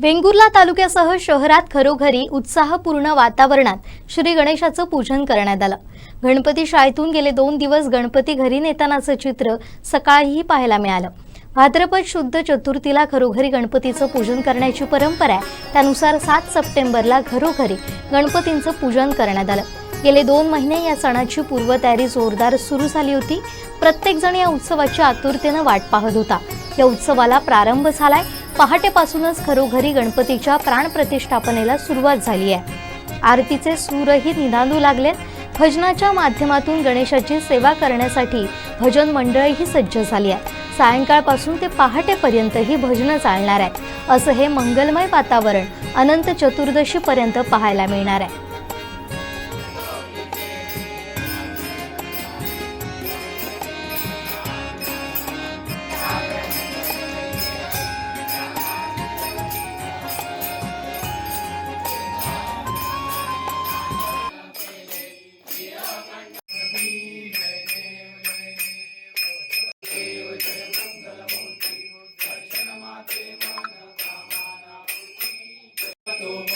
Vengurla तालुक्यासह शहरात घरोघरी उत्साहपूर्ण वातावरणात श्री गणेशाचं पूजन करण्यात आलं. गणपती शाळेतून गेले दोन दिवस गणपती घरी नेतानाचं चित्र सकाळीही पाहायला मिळालं. भाद्रपद शुद्ध चतुर्थीला घरोघरी गणपतीचं पूजन करण्याची परंपरा आहे त्यानुसार सात सप्टेंबरला घरोघरी गणपतींचं पूजन करण्यात आलं. गेले दोन महिने या सणाची पूर्वतयारी जोरदार सुरू झाली होती. प्रत्येकजण या उत्सवाची आतुरतेनं वाट पाहत होता. या उत्सवाला प्रारंभ झालाय. पहाटेपासूनच घरोघरी गणपतीच्या प्राणप्रतिष्ठापनेला सुरुवात झाली आहे. आरतीचे सूरही निनादू लागलेत भजनाच्या माध्यमातून गणेशाची सेवा करण्यासाठी भजन मंडळही सज्ज झाली आहे. सायंकाळपासून ते पहाटेपर्यंत ही भजनं चालणार आहे असं हे मंगलमय वातावरण अनंत चतुर्दशीपर्यंत पाहायला मिळणार आहे. Santo